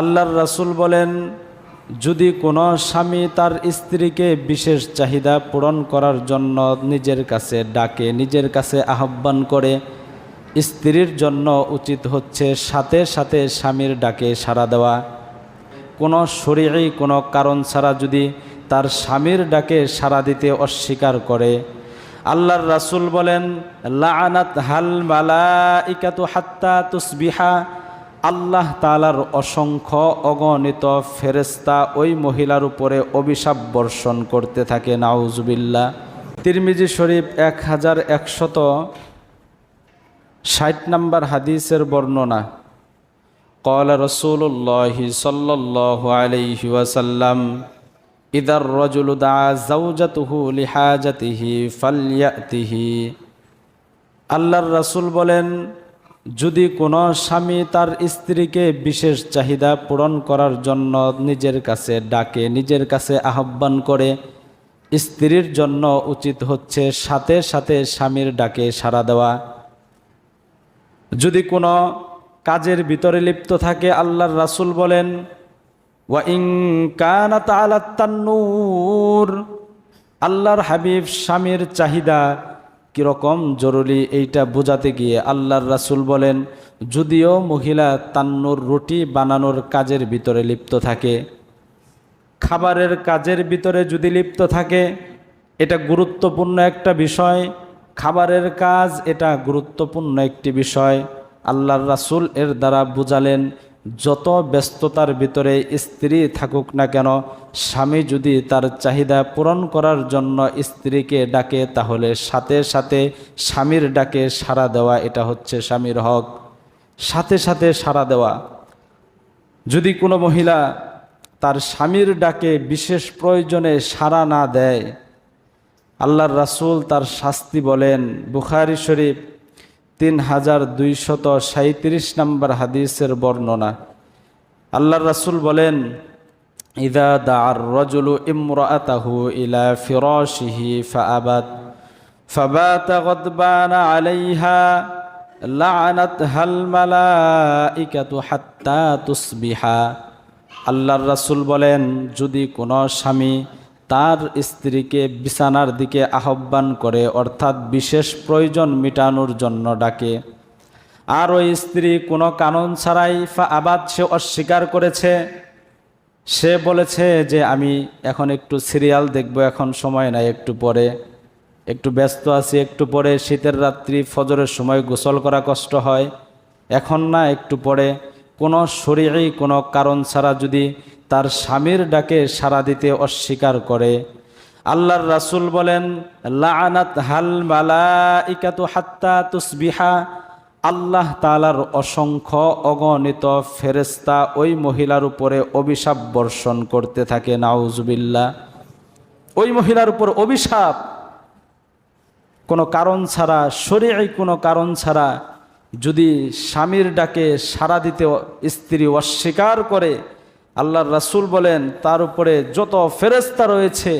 আল্লাহর রাসূল বলেন, যদি কোনো স্বামী তার স্ত্রীকে বিশেষ চাহিদা পূরণ করার জন্য নিজের কাছে ডাকে, নিজের কাছে আহ্বান করে, স্ত্রীর জন্য উচিত হচ্ছে সাথে সাথে স্বামীর ডাকে সাড়া দেওয়া। কোনো শরীরই কোনো কারণ ছাড়া যদি তার স্বামীর ডাকে সাড়া দিতে অস্বীকার করে। আল্লাহর রাসূল বলেন লাআনাত হাল মালা ইকাতু হাত্তা তুসবিহা আল্লাহ তালার অসংখ্য অগণিত ফেরেস্তা ওই মহিলার উপরে অভিশাপ বর্ষণ করতে থাকে নাউজুবিল্লা তিরমিজি শরীফ এক হাজার একশত ষাট নম্বর হাদিসের বর্ণনা قال رسول الله صلى الله عليه وسلم إذا الرجل دعا زوجته لحاجته فليأته আল্লাহর রাসূল বলেন যদি কোনো স্বামী তার স্ত্রীকে বিশেষ চাহিদা পূরণ করার জন্য নিজের কাছে ডাকে, নিজের কাছে আহ্বান করে, স্ত্রীর জন্য উচিত হচ্ছে সাথে সাথে স্বামীর ডাকে সাড়া দেওয়া। যদি কোনো কাজের ভিতরে লিপ্ত থাকে, আল্লাহর রাসূল বলেন আল্লাহর হাবিব স্বামীর চাহিদা কীরকম জরুরি এইটা বোঝাতে গিয়ে আল্লাহর রাসুল বলেন, যদিও মহিলা তান্নুর রুটি বানানোর কাজের ভিতরে লিপ্ত থাকে, খাবারের কাজের ভিতরে যদি লিপ্ত থাকে, এটা গুরুত্বপূর্ণ একটা বিষয়, খাবারের কাজ এটা গুরুত্বপূর্ণ একটি বিষয়। আল্লাহর রাসুল এর দ্বারা বুঝালেন যত ব্যস্ততার ভিতরে স্ত্রী থাকুক না কেন, স্বামী যদি তার চাহিদা পূরণ করার জন্য স্ত্রীকে ডাকে, তাহলে সাথে সাথে স্বামীর ডাকে সাড়া দেওয়া এটা হচ্ছে স্বামীর হক। সাথে সাথে সাড়া দেওয়া। যদি কোনো মহিলা তার স্বামীর ডাকে বিশেষ প্রয়োজনে সাড়া না দেয়, আল্লাহর রাসূল তার শাস্তি বলেন, বুখারি শরীফ তিন হাজার দুইশত সাঁত্রিশ নম্বর হাদিসের বর্ণনা আল্লাহর রাসূল বলেন ইদা দার রজুলু ইমরাতাহু ইলা ফিরাশিহি ফাআবাত فبات غضبان عليها لعنتها الملائكة حتى تصبح আল্লাহর রাসূল বলেন যদি কোনো স্বামী তার স্ত্রীকে বিছানার দিকে আহ্বান করে, অর্থাৎ বিশেষ প্রয়োজন মিটানোর জন্য ডাকে। আর ওই স্ত্রী, কোনো কারণ ছাড়াই আবাদ সে অস্বীকার করেছে। সে বলেছে যে, আমি এখন একটু সিরিয়াল দেখব, এখন সময় নাই একটু পরে। একটু ব্যস্ত আছি একটু পরে, শীতের রাত্রি, ফজরের সময় গোসল করা কষ্ট হয়। এখন না একটু পরে। কোনো শরীরই কোনো কারণ ছাড়া যদি তার স্বামীর ডাকে সাড়া দিতে অস্বীকার করে। আল্লাহর রাসূল বলেন লাআনাত হাল মালাইকাতু হাত্তা তুসবিহা। আল্লাহ তালার অসংখ্য অগণিত ফেরেস্তা ওই মহিলার উপরে অভিশাপ বর্ষণ করতে থাকে। নাউজুবিল্লাহ। ওই মহিলার উপর অভিশাপ কোনো কারণ ছাড়া, শরীরে কোনো কারণ ছাড়া যদি স্বামীর ডাকে সাড়া দিতে স্ত্রী অস্বীকার করে, আল্লাহর রাসূল বলেন, তার উপরে যত ফেরেস্তা রয়েছে,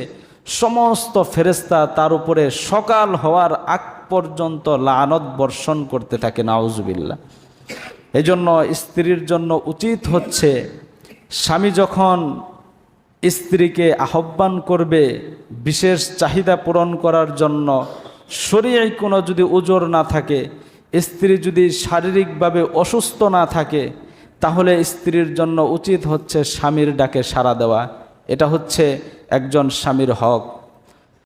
সমস্ত ফেরেস্তা তার উপরে সকাল হওয়ার আগ পর্যন্ত লানত বর্ষণ করতে থাকে নাউজুবিল্লা এই জন্য স্ত্রীর জন্য উচিত হচ্ছে, স্বামী যখন স্ত্রীকে আহ্বান করবে বিশেষ চাহিদা পূরণ করার জন্য শরীরে কোনো যদি ওজোর না থাকে স্ত্রী যদি শারীরিকভাবে অসুস্থ না থাকে, তাহলে স্ত্রীর জন্য উচিত হচ্ছে স্বামীর ডাকে সাড়া দেওয়া। এটা হচ্ছে একজন স্বামীর হক।